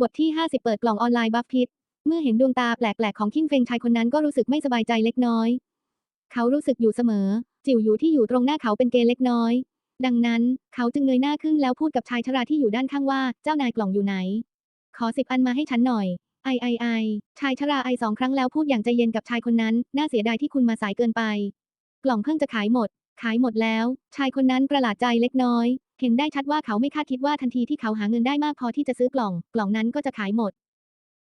บทที่ 50 เปิดกล่องออนไลน์บัฟพิษเมื่อเห็นดวงตาแปลกๆของคิงเฟงชายคนนั้นก็รู้สึกไม่สบายใจเล็กน้อย เขารู้สึกอยู่เสมอ จิ๋วอยู่ที่อยู่ตรงหน้าเขาเป็นเกย์เล็กน้อย ดังนั้นเขาจึงเงยหน้าขึ้นแล้วพูดกับชายชราที่อยู่ด้านข้างว่าเจ้านายกล่องอยู่ไหน ขอสิบอันมาให้ฉันหน่อยไอไอไอชายชราไอสองครั้งแล้วพูดอย่างใจเย็นกับชายคนนั้น น่าเสียดายที่คุณมาสายเกินไป กล่องเพิ่งจะขายหมด ขายหมดแล้ว ชายคนนั้นประหลาดใจเล็กน้อย เห็นได้ชัดว่าเขาไม่คาดคิดว่าทันทีที่เขาหาเงินได้มากพอที่จะซื้อกล่อง กล่องนั้นก็จะขายหมด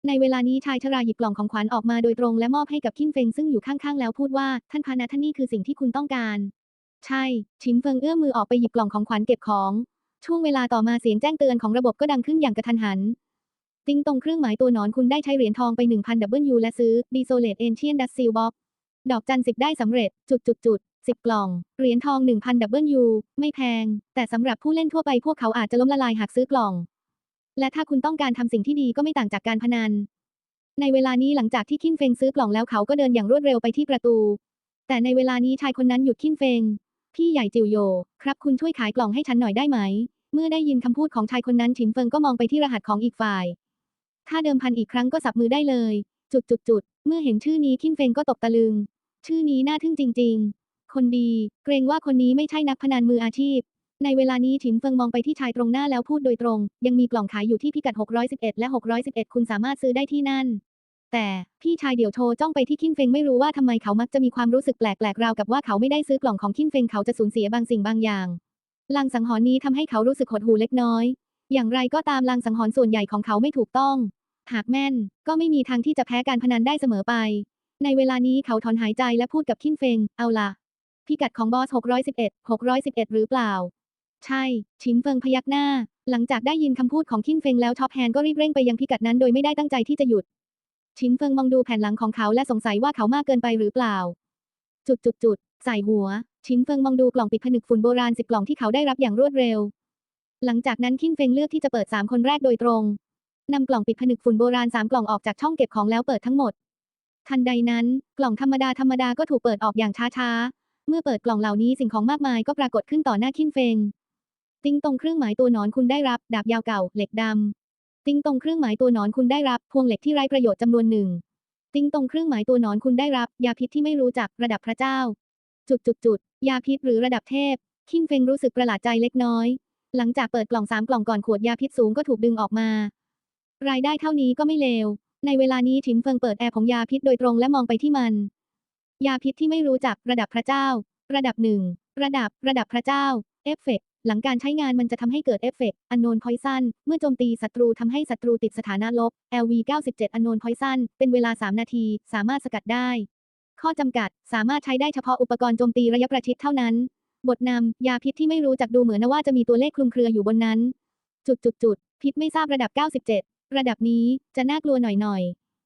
ในเวลานี้ชายชราหยิบกล่องของขวัญออกมาโดยตรงและมอบให้กับคินเฟงซึ่งอยู่ข้างๆแล้วพูดว่าท่านพานะท่านนี่คือสิ่งที่คุณต้องการ ใช่ ชินเฟิงเอื้อมมือออกไปหยิบกล่องของขวัญเก็บของ ช่วงเวลาต่อมาเสียงแจ้งเตือนของระบบก็ดังขึ้นอย่างกระทันหันติ้งตรงเครื่องหมายตัวหนอนคุณได้ใช้เหรียญทองไป1,000 W และซื้อ Desolate Ancient Dust Seal Box ดอกจันสิบได้สำเร็จจุดจุดจุด สิบกล่อง เหรียญทอง 1,000 W ไม่แพง แต่สำหรับผู้เล่นทั่วไปพวกเขาอาจจะล้มละลายหากซื้อกล่อง และถ้าคุณต้องการทำสิ่งที่ดีก็ไม่ต่างจากการพนัน ในเวลานี้หลังจากที่คินเฟงซื้อกล่องแล้วเขาก็เดินอย่างรวดเร็วไปที่ประตู แต่ในเวลานี้ชายคนนั้นหยุดคินเฟง พี่ใหญ่จิวโย ครับคุณช่วยขายกล่องให้ฉันหน่อยได้ไหม เมื่อได้ยินคำพูดของชายคนนั้นฉินเฟิงก็มองไปที่รหัสของอีกฝ่าย ถ้าเดิมพันอีกครั้งก็สับมือได้เลย จุดจุดจุดเมื่อเห็นชื่อนี้คินเฟงก็ตกตะลึง ชื่อนี้น่าทึ่งจริง ๆ คนดี เกรงว่าคนนี้ไม่ใช่นักพนันมืออาชีพ ในเวลานี้ฉินเฟิงมองไปที่ชายตรงหน้าแล้วพูดโดยตรง ยังมีกล่องขายอยู่ที่พิกัด 611 และ 611 คุณสามารถซื้อได้ที่นั่น แต่พี่ชายเดี่ยวโทจ้องไปที่คินเฟงไม่รู้ว่าทำไมเขามักจะมีความรู้สึกแปลกๆราวกับว่าเขาไม่ได้ซื้อกล่องของคินเฟงเขาจะสูญเสียบางสิ่งบางอย่างลางสังหรณ์นี้ทำให้เขารู้สึกหดหู่เล็กน้อย อย่างไรก็ตามลางสังหรณ์ส่วนใหญ่ของเขาไม่ถูกต้อง หากแม่น ก็ไม่มีทางที่จะแพ้การพนันได้เสมอไป ในเวลานี้เขาถอนหายใจและพูดกับคินเฟง เอาล่ะ พิกัดของบอส 611 611 หรือเปล่า ใช่ ชินเฟิงพยักหน้า หลังจากได้ยินคำพูดของคินเฟิงแล้วท็อปแฮนก็รีบเร่งไปยังพิกัดนั้นโดยไม่ได้ตั้งใจที่จะหยุด ชินเฟิงมองดูแผ่นหลังของเขาและสงสัยว่าเขามากเกินไปหรือเปล่า จุดจุดจุดใส่หัว ชินเฟิงมองดูกล่องปิดผนึกฝุ่นโบราณสิบกล่องที่เขาได้รับอย่างรวดเร็ว หลังจากนั้นคินเฟิงเลือกที่จะเปิดสามคนแรกโดยตรงนำกล่องปิดผนึกฝุ่นโบราณสามกล่องออกจากช่องเก็บของแล้วเปิดทั้งหมดทันใดนั้น กล่องธรรมดาธรรมดาก็ถูกเปิดออกอย่างช้าๆ เมื่อเปิดกล่องเหล่านี้สิ่งของมากมายก็ปรากฏขึ้นต่อหน้าคินเฟง ติ้งตรงเครื่องหมายตัวหนอนคุณได้รับ ดาบยาวเก่า เหล็กดำ ติ้งตรงเครื่องหมายตัวหนอนคุณได้รับ พวงเหล็กที่ไร้ประโยชน์จำนวนหนึ่ง ติ้งตรงเครื่องหมายตัวหนอนคุณได้รับ ยาพิษที่ไม่รู้จักระดับพระเจ้า จุดจุดจุดยาพิษหรือระดับเทพ คินเฟงรู้สึกประหลาดใจเล็กน้อย หลังจากเปิดกล่องสามกล่องก่อนขวดยาพิษสูงก็ถูกดึงออกมา รายได้เท่านี้ก็ไม่เลวในเวลานี้ฉินเฟิงเปิดแอร์ของยาพิษโดยตรงและมองไปที่มัน ยาพิษที่ไม่รู้จักระดับพระเจ้า ระดับหนึ่งระดับ ระดับพระเจ้า เอฟเฟกต์หลังการใช้งานมันจะทำให้เกิดเอฟเฟกต์อันโนนพอยซันเมื่อโจมตีศัตรูทำให้ศัตรูติดสถานะลบ LV 97อันโนนพอยซันเป็นเวลา 3 นาที สามารถสกัดได้ ข้อจำกัด สามารถใช้ได้เฉพาะอุปกรณ์โจมตีระยะประชิดเท่านั้น บทนำยาพิษที่ไม่รู้จักดูเหมือนว่าจะมีตัวเลขคลุมเครืออยู่บนนั้น จุดจุดจุดพิษไม่ทราบระดับ 97 ระดับนี้จะน่ากลัวหน่อยหน่อย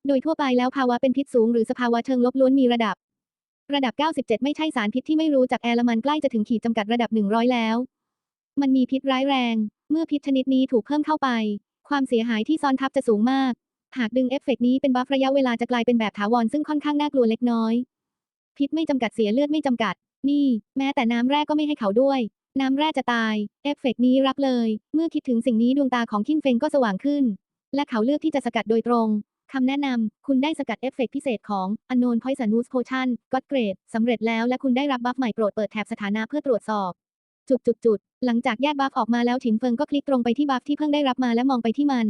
โดยทั่วไปแล้วภาวะเป็นพิษสูงหรือสภาวะเชิงลบล้วนมีระดับ ระดับ 97 ไม่ใช่สารพิษที่ไม่รู้จักแอร์ลมันใกล้จะถึงขีดจำกัดระดับ 100 แล้ว มันมีพิษร้ายแรง เมื่อพิษชนิดนี้ถูกเพิ่มเข้าไป ความเสียหายที่ซ้อนทับจะสูงมาก หากดึงเอฟเฟกต์นี้เป็นบัฟระยะเวลาจะกลายเป็นแบบถาวรซึ่งค่อนข้างน่ากลัวเล็กน้อย พิษไม่จำกัดเสียเลือดไม่จำกัด นี่ แม้แต่น้ำแร่ก็ไม่ให้เขาด้วย น้ำแร่จะตาย เอฟเฟกต์นี้รับเลย เมื่อคิดถึงสิ่งนี้ดวงตาของคินเฟงก็สว่างขึ้น และเขาเลือกที่จะสกัดโดยตรง คำแนะนำ คุณได้สกัดเอฟเฟกต์พิเศษของ Unknown Poisonous Potion God Grade สำเร็จแล้วและคุณได้รับบัฟใหม่โปรดเปิดแถบสถานะเพื่อตรวจสอบ จุดจุดจุดหลังจากแยกบัฟออกมาแล้วฉินเฟิงก็คลิกตรงไปที่บัฟที่เพิ่งได้รับมาและมองไปที่มัน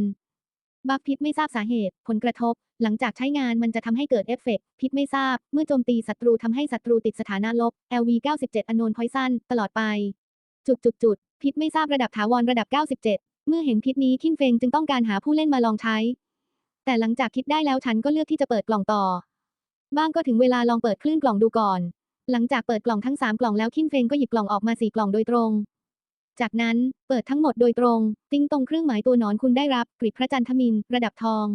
บัฟพิษไม่ทราบสาเหตุ ผลกระทบ หลังจากใช้งานมันจะทำให้เกิดเอฟเฟกต์พิษไม่ทราบ เมื่อโจมตีศัตรูทำให้ศัตรูติดสถานะลบ LV 97 Unknown Poison ตลอดไป จุดจุดจุดพิษไม่ทราบระดับถาวรระดับ 97 เมื่อเห็นพิษนี้คินเฟงจึงต้องการหาผู้เล่นมาลองใช้ แต่หลังจากคิดได้แล้วฉันก็เลือกที่จะเปิดกล่องต่อ บ้างก็ถึงเวลาลองเปิดคลื่นกล่องดูก่อน หลังจากเปิดกล่องทั้งสามกล่องแล้วคินเฟงก็หยิบกล่องออกมาสี่กล่องโดยตรง จากนั้นเปิดทั้งหมดโดยตรง ติ้งตรงเครื่องหมายตัวหนอนคุณได้รับกริดพระจันทมินระดับทอง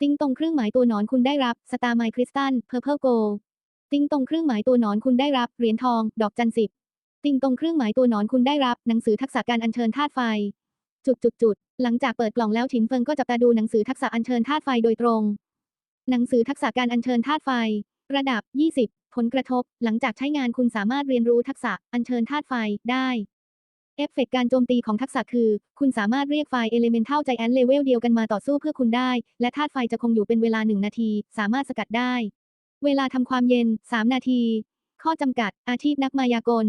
ติ้งตรงเครื่องหมายตัวหนอนคุณได้รับสตาร์ไมคริสตัลเพอร์เพลโกติ้งตรงเครื่องหมายตัวหนอนคุณได้รับเหรียญทอง ดอกจันสิบติ้งตรงเครื่องหมายตัวหนอนคุณได้รับหนังสือทักษะการอัญเชิญธาตุไฟ จุดจุดจุดหลังจากเปิดกล่องแล้วฉินเฟิงก็จับตาดูหนังสือทักษะอัญเชิญธาตุไฟโดยตรง หนังสือทักษะการอัญเชิญธาตุไฟ ระดับ 20 ผลกระทบ หลังจากใช้งานคุณสามารถเรียนรู้ทักษะอัญเชิญธาตุไฟได้เอฟเฟกต์การโจมตีของทักษะคือ คุณสามารถเรียกไฟล์ Elemental Giant Level เดียวกันมาต่อสู้เพื่อคุณได้ และธาตุไฟจะคงอยู่เป็นเวลา1นาที สามารถสกัดได้ เวลาทำความเย็น 3 นาที ข้อจำกัด อาชีพนักมายากล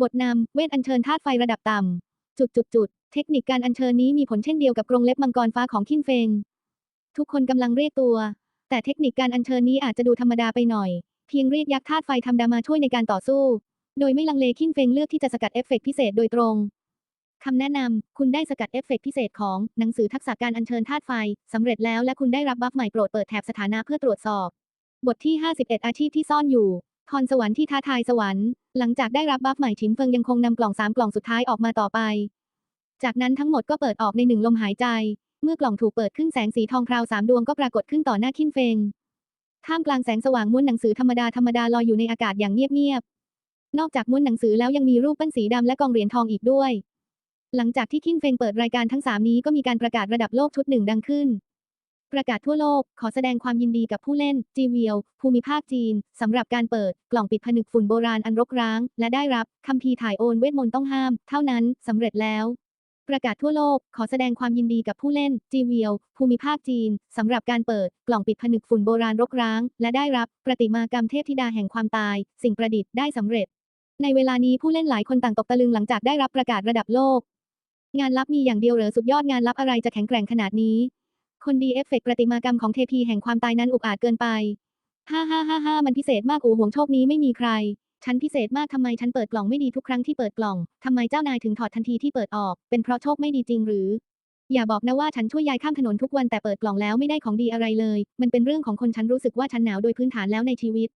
บทนำเวทอัญเชิญธาตุไฟระดับต่ำจุดจุดจุด เทคนิคการอัญเชิญนี้มีผลเช่นเดียวกับกรงเล็บมังกรฟ้าของคินเฟง ทุกคนกำลังเรียกตัว แต่เทคนิคการอัญเชิญนี้อาจจะดูธรรมดาไปหน่อย เพียงเรียกยักษ์ธาตุไฟธรรมดามาช่วยในการต่อสู้ โดยไม่ลังเลคินเฟงเลือกที่จะสกัดเอฟเฟกต์พิเศษโดยตรงคำแนะนำ คุณได้สกัดเอฟเฟกต์พิเศษของหนังสือทักษะการอัญเชิญธาตุไฟสำเร็จแล้วและคุณได้รับบัฟใหม่โปรดเปิดแถบสถานะเพื่อตรวจสอบ บทที่ 51 อาชีพที่ซ่อนอยู่พรสวรรค์ที่ท้าทายสวรรค์ หลังจากได้รับบัฟใหม่ฉินเฟิงยังคงนำกล่องสามกล่องสุดท้ายออกมาต่อไป จากนั้นทั้งหมดก็เปิดออกในหนึ่งลมหายใจ เมื่อกล่องถูกเปิดขึ้นแสงสีทองคราวสามดวงก็ปรากฏขึ้นต่อหน้าคินเฟง ท่ามกลางแสงสว่างม้วนหนังสือธรรมดาธรรมดาลอยอยู่ในอากาศอย่างเงียบๆ นอกจากม้วนหนังสือแล้วยังมีรูปปั้นสีดำและกองเหรียญทองอีกด้วย หลังจากที่คินเฟงเปิดรายการทั้ง3นี้ก็มีการประกาศระดับโลกชุดหนึ่งดังขึ้น ประกาศทั่วโลก ขอแสดงความยินดีกับผู้เล่นจีเวียวภูมิภาคจีนสำหรับการเปิดกล่องปิดผนึกฝุ่นโบราณอันรกร้าง และได้รับคัมภีร์ถ่ายโอนเวทมนต์ต้องห้าม เท่านั้นสำเร็จแล้ว ประกาศทั่วโลก ขอแสดงความยินดีกับผู้เล่น จีเวียวภูมิภาคจีน สำหรับการเปิด กล่องปิดผนึกฝุ่นโบราณรกร้าง และได้รับประติมากรรมเทพธิดาแห่งความตาย สิ่งประดิษฐ์ได้สำเร็จ ในเวลานี้ผู้เล่นหลายคนต่างตกตะลึงหลังจากได้รับประกาศระดับโลก งานลับมีอย่างเดียวเหรอสุดยอดงานลับอะไรจะแข็งแกร่งขนาดนี้ คนดีเอฟเฟกต์ประติมากรรมของเทพีแห่งความตายนั้นอุกอาจเกินไป ฮ่าฮ่าฮ่าฮ่ามันพิเศษมากอ้ห่วงโชคนี้ไม่มีใคร ฉันพิเศษมากทำไมฉันเปิดกล่องไม่ดีทุกครั้งที่เปิดกล่องทำไมเจ้านายถึงถอดทันทีที่เปิดออก เป็นเพราะโชคไม่ดีจริงหรือ อย่าบอกนะว่าฉันช่วยยายข้ามถนนทุกวันแต่เปิดกล่องแล้วไม่ได้ของดีอะไรเลย มันเป็นเรื่องของคนฉันรู้สึกว่าฉันหนาวโดยพื้นฐานแล้วในชีวิต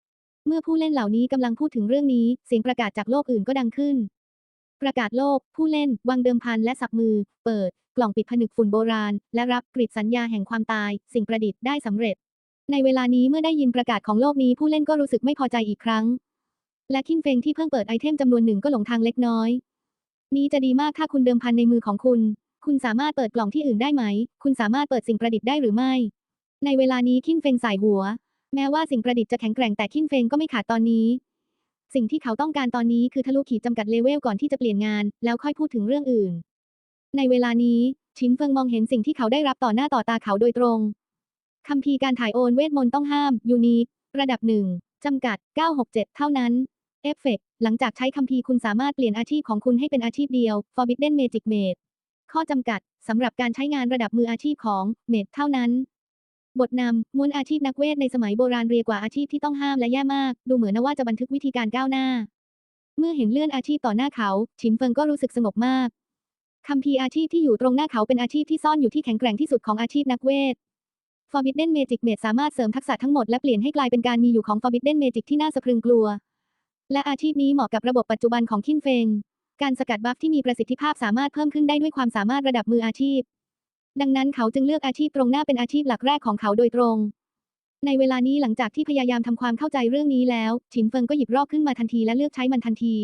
เมื่อผู้เล่นเหล่านี้กำลังพูดถึงเรื่องนี้ เสียงประกาศจากโลกอื่นก็ดังขึ้น ประกาศโลก ผู้เล่น วางเดิมพันและสับมือ เปิด กล่องปิดผนึกฝุ่นโบราณ และรับกริดสัญญาแห่งความตาย สิ่งประดิษฐ์ได้สำเร็จ ในเวลานี้เมื่อได้ยินประกาศของโลกนี้ผู้เล่นก็รู้สึกไม่พอใจอีกครั้ง และคินเฟงที่เพิ่งเปิดไอเทมจำนวนหนึ่งก็หลงทางเล็กน้อย นี้จะดีมากถ้าคุณเดิมพันในมือของคุณ คุณสามารถเปิดกล่องที่อื่นได้ไหม คุณสามารถเปิดสิ่งประดิษฐ์ได้หรือไม่ ในเวลานี้คินเฟงสายหัว แม้ว่าสิ่งประดิษฐ์จะแข็งแกร่งแต่คินเฟงก็ไม่ขาดตอนนี้ สิ่งที่เขาต้องการตอนนี้คือทะลุขีดจำกัดเลเวลก่อนที่จะเปลี่ยนงาน แล้วค่อยพูดถึงเรื่องอื่น ในเวลานี้ชินเฟิงมองเห็นสิ่งที่เขาได้รับต่อหน้าต่อตาเขาโดยตรงคัมภีร์การถ่ายโอนเวทมนต์ต้องห้ามยูนิคระดับหนึ่งจำกัด 967 เท่านั้น เอฟเฟกหลังจากใช้คัมภีร์คุณสามารถเปลี่ยนอาชีพของคุณให้เป็นอาชีพเดียว Forbidden Magic Mage ข้อจำกัดสำหรับการใช้งานระดับมืออาชีพของเมดเท่านั้น บทนำมวลอาชีพนักเวทในสมัยโบราณเรียกว่าอาชีพที่ต้องห้ามและแย่มาก ดูเหมือนว่าจะบันทึกวิธีการก้าวหน้า เมื่อเห็นเลื่อนอาชีพต่อหน้าเขาฉินเฟิงก็รู้สึกสงบมากคัมภีร์อาชีพที่อยู่ตรงหน้าเขาเป็นอาชีพที่ซ่อนอยู่ที่แข็งแกร่งที่สุดของอาชีพนักเวท Forbidden Magic Mage สามารถเสริมทักษะทั้งหมดและเปลี่ยนให้กลายเป็นการมีอยู่ของ Forbidden Magic ที่น่าสะพรึงกลัว และอาชีพนี้เหมาะกับระบบปัจจุบันของคินเฟง การสกัดบัฟที่มีประสิทธิภาพสามารถเพิ่มขึ้นได้ด้วยความสามารถระดับมืออาชีพ ดังนั้นเขาจึงเลือกอาชีพตรงหน้าเป็นอาชีพหลักแรกของเขาโดยตรง ในเวลานี้หลังจากที่พยายามทำความเข้าใจเรื่องนี้แล้ว ฉินเฟิงก็หยิบรอกขึ้นมาทันทีและเลือกใช้มันทันที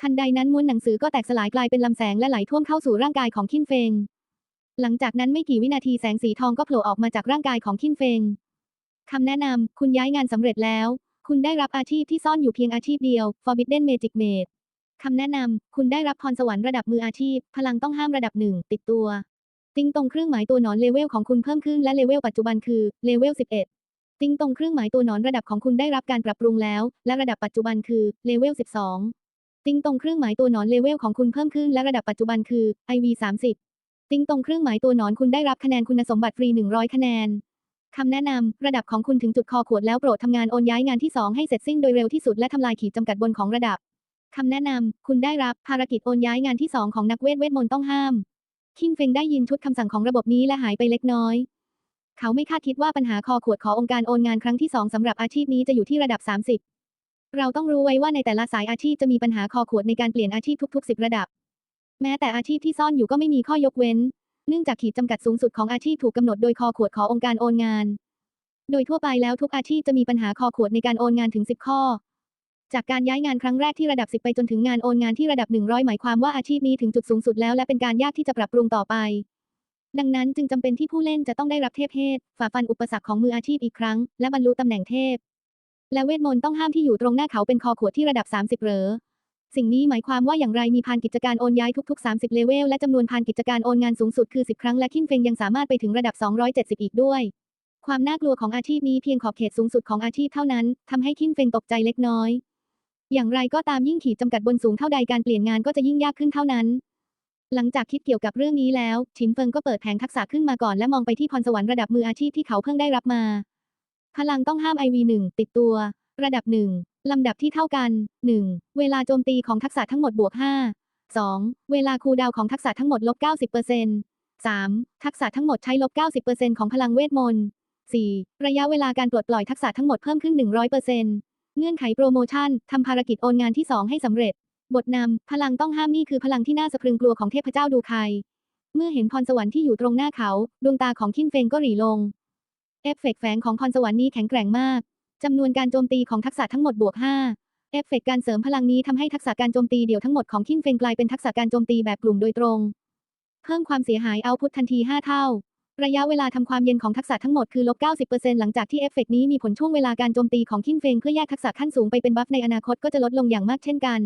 ทันใดนั้นม้วนหนังสือก็แตกสลายกลายเป็นลำแสงและไหลท่วมเข้าสู่ร่างกายของคินเฟง หลังจากนั้นไม่กี่วินาทีแสงสีทองก็โผล่ออกมาจากร่างกายของคินเฟงคำแนะนำคุณย้ายงานสำเร็จแล้ว คุณได้รับอาชีพที่ซ่อนอยู่เพียงอาชีพเดียว Forbidden Magic Mage คำแนะนำ คุณได้รับพรสวรรค์ระดับมืออาชีพ พลังต้องห้ามระดับหนึ่งติดตัว ติ้งตรงเครื่องหมายตัวหนอนเลเวลของคุณเพิ่มขึ้นและเลเวลปัจจุบันคือเลเวล 11 ติ้งตรงเครื่องหมายตัวหนอนระดับของคุณได้รับการปรับปรุงแล้ว และระดับปัจจุบันคือเลเวล 12 ติ้งตรงเครื่องหมายตัวหนอนเลเวลของคุณเพิ่มขึ้นและระดับปัจจุบันคือ IV 30ติ้งตรงเครื่องหมายตัวหนอนคุณได้รับคะแนนคุณสมบัติฟรี 100 คะแนน คำแนะนำ ระดับของคุณถึงจุดคอขวดแล้วโปรดทำงานโอนย้ายงานที่ 2 ให้เสร็จสิ้นโดยเร็วที่สุดและทำลายขีดจำกัดบนของระดับคำแนะนำ คุณได้รับภารกิจโอนย้ายงานที่ 2 ของนักเวทเวทมนต์ต้องห้าม คิงเฟงได้ยินชุดคำสั่งของระบบนี้และหายไปเล็กน้อย เขาไม่คาดคิดว่าปัญหาคอขวดขอองค์การโอนงานครั้งที่ 2สำหรับอาชีพนี้จะอยู่ที่ระดับ 30 เราต้องรู้ไว้ว่าในแต่ละสายอาชีพจะมีปัญหาคอขวดในการเปลี่ยนอาชีพทุกๆ 10 ระดับ แม้แต่อาชีพที่ซ่อนอยู่ก็ไม่มีข้อยกเว้น เนื่องจากขีดจำกัดสูงสุดของอาชีพถูกกำหนดโดยคอขวดขอองค์การโอนงาน โดยทั่วไปแล้วทุกอาชีพจะมีปัญหาคอขวดในการโอนงานถึง 10 ข้อ จากการย้ายงานครั้งแรกที่ระดับ 10 ไปจนถึงงานโอนงานที่ระดับ 100 หมายความว่าอาชีพนี้ถึงจุดสูงสุดแล้วและเป็นการยากที่จะปรับปรุงต่อไป ดังนั้นจึงจำเป็นที่ผู้เล่นจะต้องได้รับเทพเพศฝ่าฟันอุปสรรคของมืออาชีพอีกครั้ง และบรรลุตำแหน่งเทพ และเวทมนต์ต้องห้ามที่อยู่ตรงหน้าเขาเป็นคอขวดที่ระดับ 30เหรอ สิ่งนี้หมายความว่าอย่างไรมีพานกิจการโอนย้ายทุก ๆ 30 เลเวลและจำนวนพานกิจการโอนงานสูงสุดคือ 10 ครั้งและคินเฟงยังสามารถไปถึงระดับ 270 อีกด้วย ความน่ากลัวของอาชีพนี้เพียงขอบเขตสูงสุดของอาชีพเท่านั้นทำให้คินเฟงตกใจเล็กน้อย อย่างไรก็ตามยิ่งขีดจำกัดบนสูงเท่าใดการเปลี่ยนงานก็จะยิ่งยากขึ้นเท่านั้น หลังจากคิดเกี่ยวกับเรื่องนี้แล้วฉินเฟิงก็เปิดแผงทักษะขึ้นมาก่อนและมองไปที่พรสวรรค์ระดับมืออาชีพที่เขาเพิ่งได้รับมา พลังต้องห้าม IV1 ติดตัว ระดับ1 ลำดับที่เท่ากัน 1. เวลาโจมตีของทักษะทั้งหมดบวก 5 2. เวลาคูดาวของทักษะทั้งหมดลบ 90% 3. ทักษะทั้งหมดใช้ลบ 90%ของพลังเวทมนต์ 4. ระยะเวลาการปลดปล่อยทักษะทั้งหมดเพิ่มขึ้น 100%เงื่อนไขโปรโมชั่นทำภารกิจโอนงานที่ 2 ให้สำเร็จ บทนำ พลังต้องห้ามนี่คือพลังที่น่าสะพรึงกลัวของเทพเจ้าดูไคเมื่อเห็นพรสวรรค์ที่อยู่ตรงหน้าเขา ดวงตาของคินเฟงก็หรี่ลง เอฟเฟกต์แฝงของพรสวรรค์นี้แข็งแกร่งมาก จำนวนการโจมตีของทักษะทั้งหมดบวก 5 เอฟเฟกต์การเสริมพลังนี้ทำให้ทักษะการโจมตีเดี่ยวทั้งหมดของคินเฟงกลายเป็นทักษะการโจมตีแบบกลุ่มโดยตรง เพิ่มความเสียหายเอาพุททันที 5 เท่า ระยะเวลาทำความเย็นของทักษะทั้งหมดคือลบ 90%หลังจากที่เอฟเฟกต์นี้มีผลช่วงเวลาการโจมตีของคินเฟงเพื่อแยกทักษะขั้นสูงไปเป็นบัฟในอนาคตก็จะลดลงอย่างมากเช่นกัน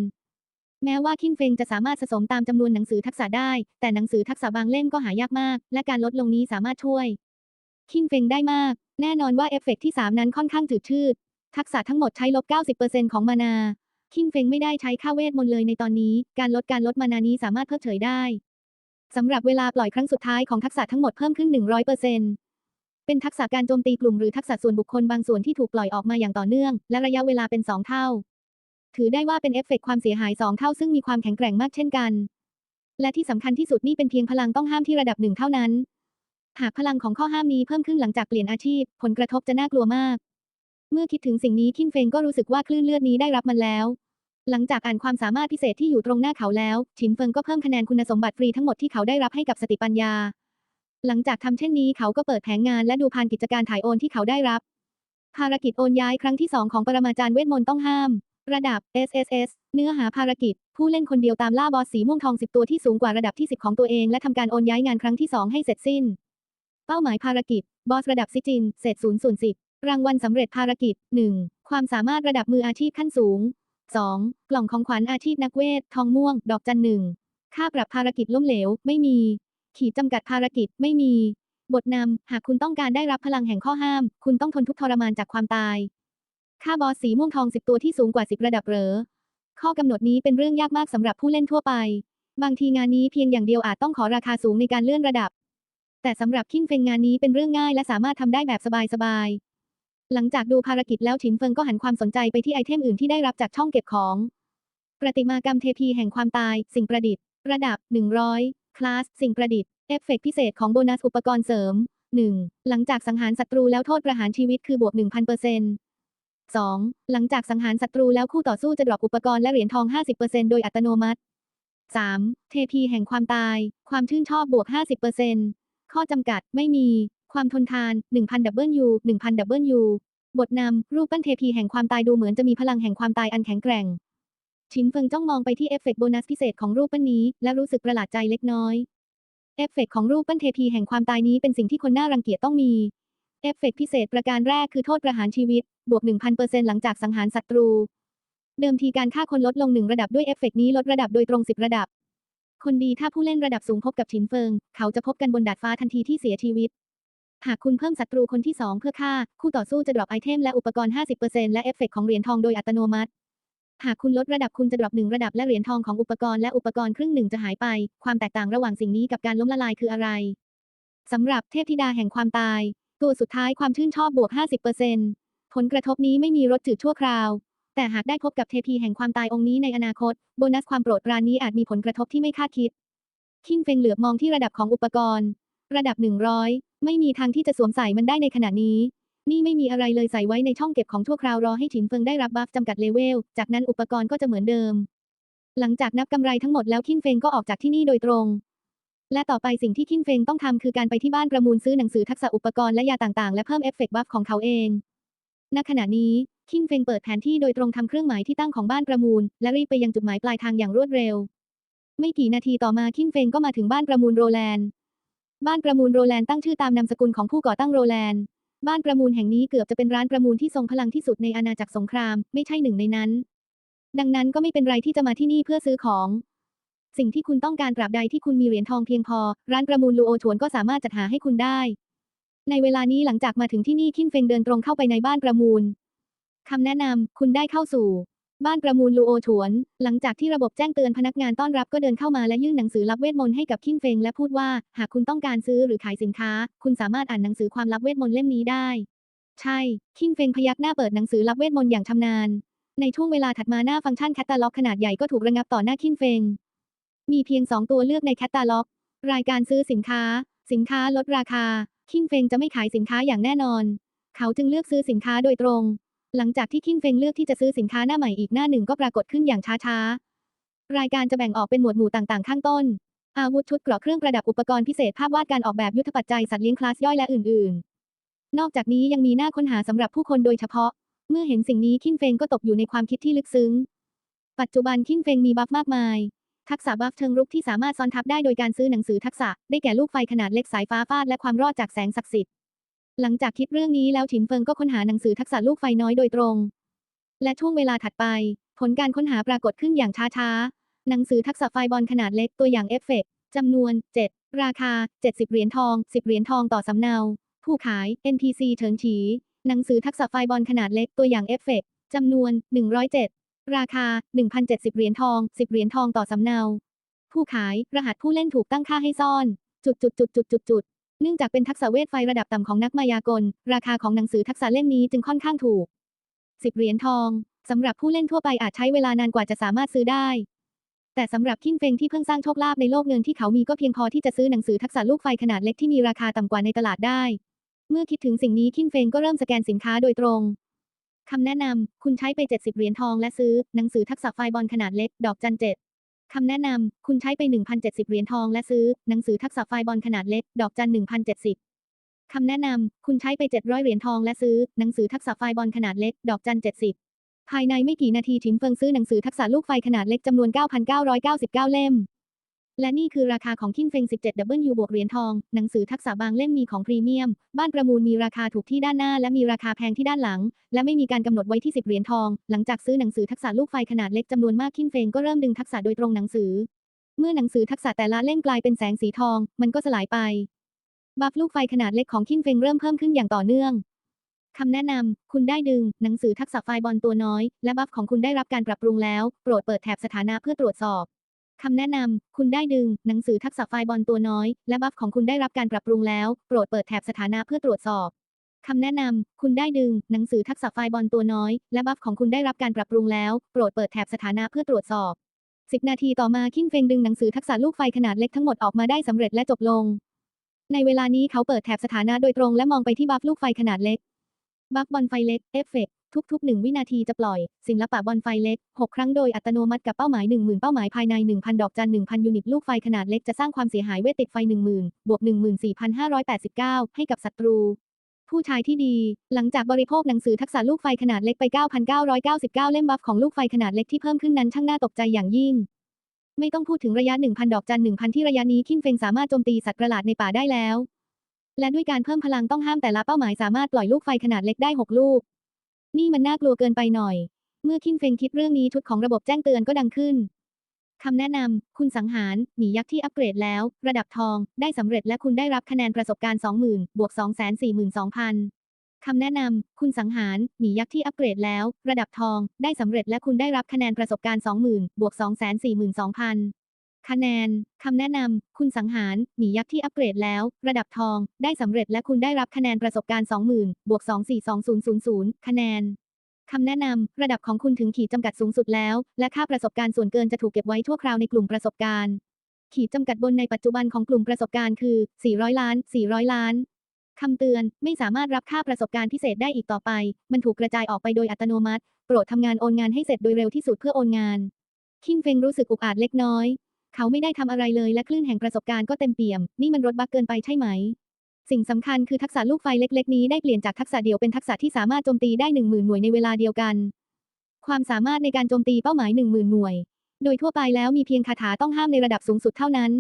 แม้ว่าคินเฟงจะสามารถสะสมตามจำนวนหนังสือทักษะได้ แต่หนังสือทักษะบางเล่มก็หายากมาก และการลดลงนี้สามารถช่วยคินเฟงได้มาก แน่นอนว่าเอฟเฟกต์ที่ 3 นั้นค่อนข้างจืดชืด ทักษะทั้งหมดใช้ลบ 90%ของมานา คินเฟงไม่ได้ใช้ค่าเวทมนต์เลยในตอนนี้ การลดการลดมานานี้สามารถเพิกเฉยได้สำหรับเวลาปล่อยครั้งสุดท้ายของทักษะทั้งหมดเพิ่มขึ้น 100%เป็นทักษะการโจมตีกลุ่มหรือทักษะส่วนบุคคลบางส่วนที่ถูกปล่อยออกมาอย่างต่อเนื่อง และระยะเวลาเป็น 2 เท่า ถือได้ว่าเป็นเอฟเฟกต์ความเสียหาย 2 เท่าซึ่งมีความแข็งแกร่งมากเช่นกัน และที่สำคัญที่สุดนี่เป็นเพียงพลังต้องห้ามที่ระดับหนึ่งเท่านั้น หากพลังของข้อห้ามนี้เพิ่มขึ้นหลังจากเปลี่ยนอาชีพ ผลกระทบจะน่ากลัวมาก เมื่อคิดถึงสิ่งนี้คินเฟงก็รู้สึกว่าคลื่นเลือดนี้ได้รับมันแล้ว หลังจากอ่านความสามารถพิเศษที่อยู่ตรงหน้าเขาแล้ว ฉินเฟิงก็เพิ่มคะแนนคุณสมบัติฟรีทั้งหมดที่เขาได้รับให้กับสติปัญญา หลังจากทำเช่นนี้เขาก็เปิดแผงงานและดูพานกิจการถ่ายโอนที่เขาได้รับ ภารกิจโอนย้ายครั้งที่ 2 ของปรมาจารย์เวทมนต์ต้องห้าม ระดับ SSS เนื้อหาภารกิจ ผู้เล่นคนเดียวตามล่าบอสสีม่วงทอง 10 ตัวที่สูงกว่าระดับที่ 10 ของตัวเองและทำการโอนย้ายงานครั้งที่ 2 ให้เสร็จสิ้น เป้าหมายภารกิจ บอสระดับซิจิน เศษ0ส่วน10 รางวัลสำเร็จภารกิจ 1. ความสามารถระดับมืออาชีพขั้นสูง 2. กล่องของขวัญอาชีพนักเวท ทองม่วง ดอกจันหนึ่ง ค่าปรับภารกิจล้มเหลว ไม่มี ขีดจำกัดภารกิจ ไม่มี บทนำ หากคุณต้องการได้รับพลังแห่งข้อห้าม คุณต้องทนทุกข์ทรมานจากความตาย ค่าบอสสีม่วงทอง 10 ตัวที่สูงกว่า 10 ระดับเหรอ ข้อกำหนดนี้เป็นเรื่องยากมากสำหรับผู้เล่นทั่วไป บางทีงานนี้เพียงอย่างเดียวอาจต้องขอราคาสูงในการเลื่อนระดับ แต่สำหรับคินเฟงงานนี้เป็นเรื่องง่ายและสามารถทำได้แบบสบายๆ หลังจากดูภารกิจแล้วฉินเฟิงก็หันความสนใจไปที่ไอเทมอื่นที่ได้รับจากช่องเก็บของ ประติมากรรมเทพีแห่งความตาย สิ่งประดิษฐ์ ระดับ 100 คลาส สิ่งประดิษฐ์ เอฟเฟกต์พิเศษของโบนัสอุปกรณ์เสริม 1. หลังจากสังหารศัตรูแล้วโทษประหารชีวิตคือบวก 1,000% 2. หลังจากสังหารศัตรูแล้วคู่ต่อสู้จะดรอปอุปกรณ์และเหรียญทอง 50%โดยอัตโนมัติ 3. เทพีแห่งความตาย ความชื่นชอบบวก 50% ข้อจำกัดไม่มี ความทนทาน 1,000 W 1,000 W บทนำ รูปปั้นเทพีแห่งความตายดูเหมือนจะมีพลังแห่งความตายอันแข็งแกร่ง ชินเฟิงจ้องมองไปที่เอฟเฟกต์โบนัสพิเศษของรูปปั้นนี้ และรู้สึกประหลาดใจเล็กน้อย เอฟเฟกต์ของรูปปั้นเทพีแห่งความตายนี้เป็นสิ่งที่คนน่ารังเกียจต้องมี เอฟเฟกต์พิเศษประการแรกคือโทษประหารชีวิต บวก 1,000%หลังจากสังหารศัตรู เดิมทีการฆ่าคนลดลงหนึ่งระดับด้วยเอฟเฟกต์นี้ลดระดับโดยตรง 10 ระดับ คนดีถ้าผู้เล่นระดับสูงพบกับชินเฟิง เขาจะพบกันบนดาดฟ้าทันทีที่เสียชีวิต หากคุณเพิ่มศัตรูคนที่ 2 เพื่อฆ่า คู่ต่อสู้จะดรอปไอเทมและอุปกรณ์ 50%และเอฟเฟกต์ของเหรียญทองโดยอัตโนมัติ หากคุณลดระดับคุณจะดรอปหนึ่งระดับและเหรียญทองของอุปกรณ์และอุปกรณ์ครึ่งหนึ่งจะหายไป ความแตกต่างระหว่างสิ่งนี้กับการล้มละลายคืออะไรสำหรับเทพธิดาแห่งความตาย ตัวสุดท้ายความชื่นชอบบวก 50%ผลกระทบนี้ไม่มีรสจืดชั่วคราว แต่หากได้พบกับเทพีแห่งความตายองค์นี้ในอนาคต โบนัสความโปรดปรานนี้อาจมีผลกระทบที่ไม่คาดคิด คิงเฟงเหลือบมองที่ระดับของอุปกรณ์ ระดับ100ไม่มีทางที่จะสวมใส่มันได้ในขณะนี้ นี่ไม่มีอะไรเลยใส่ไว้ในช่องเก็บของชั่วคราวรอให้ฉินเฟิงได้รับบัฟจำกัดเลเวล จากนั้นอุปกรณ์ก็จะเหมือนเดิม หลังจากนับกำไรทั้งหมดแล้วคินเฟงก็ออกจากที่นี่โดยตรง และต่อไปสิ่งที่คินเฟงต้องทำคือการไปที่บ้านประมูลซื้อหนังสือทักษะอุปกรณ์และยาต่างๆ และเพิ่มเอฟเฟกต์บัฟของเขาเอง ณ ขณะนี้ คินเฟงเปิดแผนที่โดยตรงทำเครื่องหมายที่ตั้งของบ้านประมูล และรีบไปยังจุดหมายปลายทางอย่างรวดเร็ว ไม่กี่นาทีต่อมาคินเฟงก็มาถึงบ้านประมูลโรแลนด์ บ้านประมูลโรแลนด์ตั้งชื่อตามนามสกุลของผู้ก่อตั้งโรแลนด์ บ้านประมูลแห่งนี้เกือบจะเป็นร้านประมูลที่ทรงพลังที่สุดในอาณาจักรสงคราม ไม่ใช่หนึ่งในนั้น ดังนั้นก็ไม่เป็นไรที่จะมาที่นี่เพื่อซื้อของ สิ่งที่คุณต้องการตราบใดที่คุณมีเหรียญทองเพียงพอ ร้านประมูลลูโอฉวนก็สามารถจัดหาให้คุณได้ ในเวลานี้หลังจากมาถึงที่นี่คินเฟงเดินตรงเข้าไปในบ้านประมูล คำแนะนำ คุณได้เข้าสู่ บ้านประมูลลูโอฉวน หลังจากที่ระบบแจ้งเตือนพนักงานต้อนรับก็เดินเข้ามาและยื่นหนังสือลับเวทมนต์ให้กับคินเฟงและพูดว่า หากคุณต้องการซื้อหรือขายสินค้า คุณสามารถอ่านหนังสือความลับเวทมนต์เล่มนี้ได้ ใช่ คินเฟงพยักหน้าเปิดหนังสือลับเวทมนต์อย่างชำนาญ ในช่วงเวลาถัดมาหน้าฟังก์ชันแคตตาล็อกขนาดใหญ่ก็ถูกระงับต่อหน้าคินเฟง มีเพียง2ตัวเลือกในแคตตาล็อก รายการซื้อสินค้า สินค้าลดราคา คินเฟงจะไม่ขายสินค้าอย่างแน่นอน เขาจึงเลือกซื้อสินค้าโดยตรง หลังจากที่คินเฟงเลือกที่จะซื้อสินค้าหน้าใหม่อีกหน้าหนึ่งก็ปรากฏขึ้นอย่างช้าๆ รายการจะแบ่งออกเป็นหมวดหมู่ต่างๆ ข้างต้น อาวุธชุดเกราะเครื่องประดับอุปกรณ์พิเศษภาพวาดการออกแบบยุทธปัจจัยสัตว์เลี้ยงคลาสย่อยและอื่นๆ นอกจากนี้ยังมีหน้าค้นหาสำหรับผู้คนโดยเฉพาะ เมื่อเห็นสิ่งนี้คินเฟงก็ตกอยู่ในความคิดที่ลึกซึ้ง ปัจจุบันคินเฟงมีบัฟมากมาย ทักษะบัฟเชิงรุกที่สามารถซ้อนทับได้โดยการซื้อหนังสือทักษะ ได้แก่ลูกไฟขนาดเล็กสายฟ้าฟาดและความรอดจากแสงศักดิ์สิทธิ์ หลังจากคิดเรื่องนี้แล้วฉินเฟิงก็ค้นหาหนังสือทักษะลูกไฟน้อยโดยตรง และช่วงเวลาถัดไป ผลการค้นหาปรากฏขึ้นอย่างช้าๆ หนังสือทักษะไฟบอลขนาดเล็กตัวอย่างเอฟเฟกต์จำนวน 7 ราคา 70 เหรียญทอง 10 เหรียญทองต่อสำเนา ผู้ขาย NPC เฉินฉี หนังสือทักษะไฟบอลขนาดเล็กตัวอย่างเอฟเฟกต์จำนวน 107 ราคา 1,070 เหรียญทอง 10 เหรียญทองต่อสำเนา ผู้ขาย รหัสผู้เล่นถูกตั้งค่าให้ซ่อน จุดจุดจุดจุดจุดจุด เนื่องจากเป็นทักษะเวทไฟระดับต่ำของนักมายากล ราคาของหนังสือทักษะเล่มนี้จึงค่อนข้างถูก 10 เหรียญทองสำหรับผู้เล่นทั่วไปอาจใช้เวลานานกว่าจะสามารถซื้อได้ แต่สำหรับคินเฟงที่เพิ่งสร้างโชคลาภในโลกเงินที่เขามีก็เพียงพอที่จะซื้อหนังสือทักษะลูกไฟขนาดเล็กที่มีราคาต่ำกว่าในตลาดได้ เมื่อคิดถึงสิ่งนี้คินเฟงก็เริ่มสแกนสินค้าโดยตรงคำแนะนำคุณใช้ไป 70 เหรียญทองและซื้อหนังสือทักษะไฟบอลขนาดเล็ก ดอกจันเจ็ด คำแนะนำ คุณใช้ไป 1,070 เหรียญทองและซื้อ หนังสือทักษะไฟบอลขนาดเล็ก ดอกจัน 1,070 คำแนะนำ คุณใช้ไป 700 เหรียญทองและซื้อ หนังสือทักษะไฟบอลขนาดเล็ก ดอกจัน 70 ภายในไม่กี่นาทีถินเฟิงซื้อหนังสือทักษะลูกไฟขนาดเล็กจำนวน 9,999 เล่ม และนี่คือราคาของคินเฟง 17W บวกเหรียญทอง หนังสือทักษะบางเล่มมีของพรีเมียม บ้านประมูลมีราคาถูกที่ด้านหน้า และมีราคาแพงที่ด้านหลัง และไม่มีการกำหนดไว้ที่ 10 เหรียญทอง หลังจากซื้อหนังสือทักษะลูกไฟขนาดเล็กจำนวนมากคินเฟงก็เริ่มดึงทักษะโดยตรงหนังสือ เมื่อหนังสือทักษะแต่ละเล่มกลายเป็นแสงสีทอง มันก็สลายไป บัฟลูกไฟขนาดเล็กของคินเฟงเริ่มเพิ่มขึ้นอย่างต่อเนื่องคำแนะนำ คุณได้ดึง หนังสือทักษะไฟบอลตัวน้อย และบัฟของคุณได้รับการปรับปรุงแล้ว โปรดเปิดแถบสถานะเพื่อตรวจสอบ คำแนะนำ คุณได้ดึง หนังสือทักษะไฟบอลตัวน้อย และบัฟของคุณได้รับการปรับปรุงแล้ว โปรดเปิดแถบสถานะเพื่อตรวจสอบคำแนะนำ คุณได้ดึง หนังสือทักษะไฟบอลตัวน้อย และบัฟของคุณได้รับการปรับปรุงแล้ว โปรดเปิดแถบสถานะเพื่อตรวจสอบ 10 นาทีต่อมาคินเฟงดึงหนังสือทักษะลูกไฟขนาดเล็กทั้งหมดออกมาได้สำเร็จและจบลง ในเวลานี้เขาเปิดแถบสถานะโดยตรงและมองไปที่บัฟลูกไฟขนาดเล็ก บัฟบอลไฟเล็ก เอฟเฟก ทุกๆ 1 วินาทีจะปล่อย ศิลปะบอลไฟเล็ก 6 ครั้งโดยอัตโนมัติกับเป้าหมาย 10,000 เป้าหมายภายใน 1,000 ดอกจัน 1,000 ยูนิต ลูกไฟขนาดเล็กจะสร้างความเสียหายเวทติดไฟ 10,000 บวก 14,589 ให้กับศัตรู ผู้ชายที่ดี หลังจากบริโภคหนังสือทักษะลูกไฟขนาดเล็กไป 9,999 เล่มบัฟของลูกไฟขนาดเล็กที่เพิ่มขึ้นนั้นช่างน่าตกใจอย่างยิ่งไม่ต้องพูดถึงระยะ 1,000 ดอกจัน 1,000 ที่ระยะนี้คินเฟงสามารถโจมตีสัตว์ประหลาดในป่าได้แล้ว และด้วยการเพิ่มพลังต้องห้ามแต่ละเป้าหมายสามารถปล่อยลูกไฟขนาดเล็กได้ 6 ลูก นี่มันน่ากลัวเกินไปหน่อย เมื่อคินเฟงคิดเรื่องนี้ชุดของระบบแจ้งเตือนก็ดังขึ้นคำแนะนำ คุณสังหาร หมียักษ์ที่อัปเกรดแล้ว ระดับทอง ได้สำเร็จและคุณได้รับคะแนนประสบการณ์ 20,000 บวก 242,000 คำแนะนำ คุณสังหาร หมียักษ์ที่อัปเกรดแล้ว ระดับทอง ได้สำเร็จและคุณได้รับคะแนนประสบการณ์ 20,000 บวก 242,000 คะแนน คำแนะนำ คุณสังหาร หมียักษ์ที่อัปเกรดแล้ว ระดับทอง ได้สำเร็จและคุณได้รับคะแนนประสบการณ์ 20,000 บวก 242,000 คะแนน คำแนะนำ ระดับของคุณถึงขีดจำกัดสูงสุดแล้ว และค่าประสบการณ์ส่วนเกินจะถูกเก็บไว้ชั่วคราวในกลุ่มประสบการณ์ ขีดจำกัดบนในปัจจุบันของกลุ่มประสบการณ์คือ 400 ล้าน 400 ล้านคำเตือน ไม่สามารถรับค่าประสบการณ์พิเศษได้อีกต่อไป มันถูกกระจายออกไปโดยอัตโนมัติ โปรดทำงานโอนงานให้เสร็จโดยเร็วที่สุดเพื่อโอนงาน คินเฟงรู้สึกอุกอาจเล็กน้อย เขาไม่ได้ทำอะไรเลยและคลื่นแห่งประสบการณ์ก็เต็มเปี่ยม นี่มันรถบักเกินไปใช่ไหม สิ่งสำคัญคือทักษะลูกไฟเล็ก ๆ นี้ได้เปลี่ยนจากทักษะเดียวเป็นทักษะที่สามารถโจมตีได้10,000หน่วยในเวลาเดียวกัน ความสามารถในการโจมตีเป้าหมาย10,000หน่วย โดยทั่วไปแล้วมีเพียงคาถาต้องห้ามในระดับสูงสุดเท่านั้น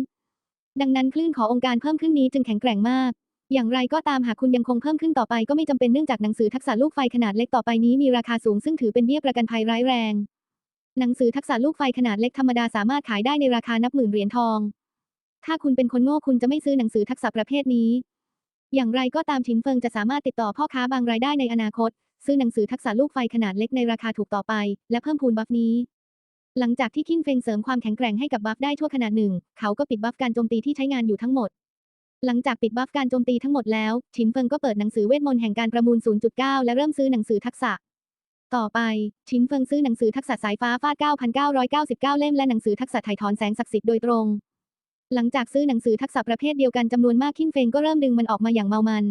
ดังนั้นคลื่นขององค์การเพิ่มขึ้นนี้จึงแข็งแกร่งมาก อย่างไรก็ตามหากคุณยังคงเพิ่มขึ้นต่อไปก็ไม่จำเป็นเนื่องจากหนังสือทักษะลูกไฟขนาดเล็กต่อไปนี้มีราคาสูงซึ่งถือเป็นเบี้ยประกันภัยร้ายแรง หนังสือทักษะลูกไฟขนาดเล็กธรรมดาสามารถขายได้ในราคานับหมื่นเหรียญทอง ถ้าคุณเป็นคนโง่คุณจะไม่ซื้อหนังสือทักษะประเภทนี้ อย่างไรก็ตามฉินเฟิงจะสามารถติดต่อพ่อค้าบางรายได้ในอนาคต ซื้อหนังสือทักษะลูกไฟขนาดเล็กในราคาถูกต่อไป และเพิ่มพูนบัฟนี้ หลังจากที่คิงเฟิงเสริมความแข็งแกร่งให้กับบัฟได้ชั่วขณะหนึ่ง เขาก็ปิดบัฟการโจมตีที่ใช้งานอยู่ทั้งหมด หลังจากปิดบัฟการโจมตีทั้งหมดแล้วฉินเฟิงก็เปิดหนังสือเวทมนต์แห่งการประมูล 0.9 และเริ่มซื้อหนังสือทักษะ ต่อไปฉินเฟิงซื้อหนังสือทักษะสายฟ้าฟาด 9,999 เล่มและหนังสือทักษะถ่ายถอนแสงศักดิ์สิทธิ์โดยตรง หลังจากซื้อหนังสือทักษะประเภทเดียวกันจำนวนมากคิงเฟงก็เริ่มดึงมันออกมาอย่างเมามัน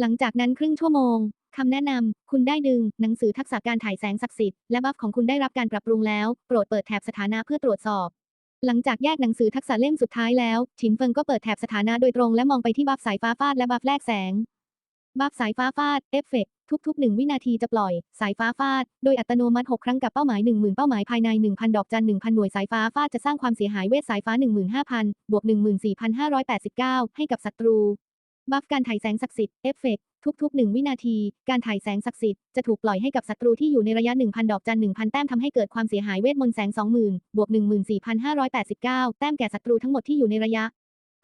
หลังจากนั้นครึ่งชั่วโมงคำแนะนำ คุณได้ดึง หนังสือทักษะการถ่ายแสงศักดิ์สิทธิ์และบัฟของคุณได้รับการปรับปรุงแล้ว โปรดเปิดแถบสถานะเพื่อตรวจสอบ หลังจากแยกหนังสือทักษะเล่มสุดท้ายแล้วฉินเฟิงก็เปิดแถบสถานะโดยตรงและมองไปที่บัฟสายฟ้าฟาดและบัฟแลกแสง บัฟสายฟ้าฟาด เอฟเฟกต์ทุกๆ 1 วินาทีจะปล่อย สายฟ้าฟาด โดยอัตโนมัติ 6 ครั้งกับเป้าหมาย 10,000 เป้าหมายภายใน 1,000 ดอกจัน 1,000 หน่วยสายฟ้าฟาดจะสร้างความเสียหายเวทสายฟ้า 15,000 บวก 14,589 ให้กับศัตรู บัฟการถ่ายแสงศักดิ์สิทธิ์ เอฟเฟกต์ทุกๆ 1 วินาที การถ่ายแสงศักดิ์สิทธิ์จะถูกปล่อยให้กับศัตรูที่อยู่ในระยะ 1,000 ดอกจัน 1,000 แต้มทำให้เกิดความเสียหายเวทมนต์แสง 20,000 บวก 14,589 แต้มแก่ศัตรูทั้งหมดที่อยู่ในระยะ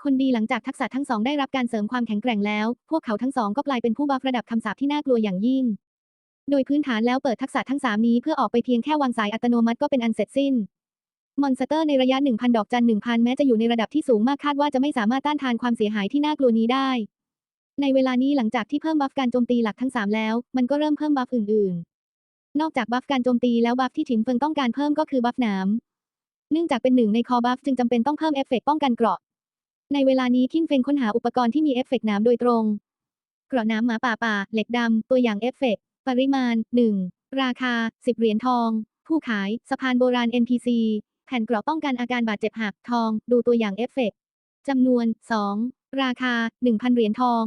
คนดีหลังจากทักษะทั้งสองได้รับการเสริมความแข็งแกร่งแล้ว พวกเขาทั้งสองก็กลายเป็นผู้บัฟระดับคำสาปที่น่ากลัวอย่างยิ่ง โดยพื้นฐานแล้วเปิดทักษะทั้งสามนี้เพื่อออกไปเพียงแค่วางสายอัตโนมัติก็เป็นอันเสร็จสิ้น มอนสเตอร์ในระยะ 1,000 ดอกจัน 1,000 แม้จะอยู่ในระดับที่สูงมากคาดว่าจะไม่สามารถต้านทานความเสียหายที่น่ากลัวนี้ได้ ในเวลานี้หลังจากที่เพิ่มบัฟการโจมตีหลักทั้ง3แล้ว มันก็เริ่มเพิ่มบัฟอื่น ๆ นอกจากบัฟการโจมตีแล้วบัฟที่ฉินเฟิงต้องการเพิ่มก็คือบัฟนามเนื่องจากเป็นหนึ่งในคอบัฟจึงจำเป็นต้องเพิ่มเอฟเฟกต์ป้องกันเกราะ ในเวลานี้คิงเฟงค้นหาอุปกรณ์ที่มีเอฟเฟกต์นามโดยตรงเกราะน้ำหมาป่าป่า เหล็กดำ ตัวอย่างเอฟเฟกต์ปริมาณ 1 ราคา 10 เหรียญทอง ผู้ขาย สะพานโบราณ NPC แผ่นเกราะป้องกันอาการบาดเจ็บหักทอง ดูตัวอย่างเอฟเฟกต์จำนวน 2 ราคา 1,000 เหรียญทอง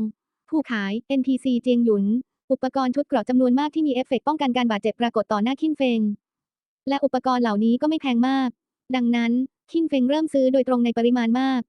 ผู้ขาย NPC เจียงหยุน อุปกรณ์ชุดเกราะจำนวนมากที่มีเอฟเฟกต์ป้องกันการบาดเจ็บปรากฏต่อหน้าคินเฟง และอุปกรณ์เหล่านี้ก็ไม่แพงมาก ดังนั้นคินเฟงเริ่มซื้อโดยตรงในปริมาณมาก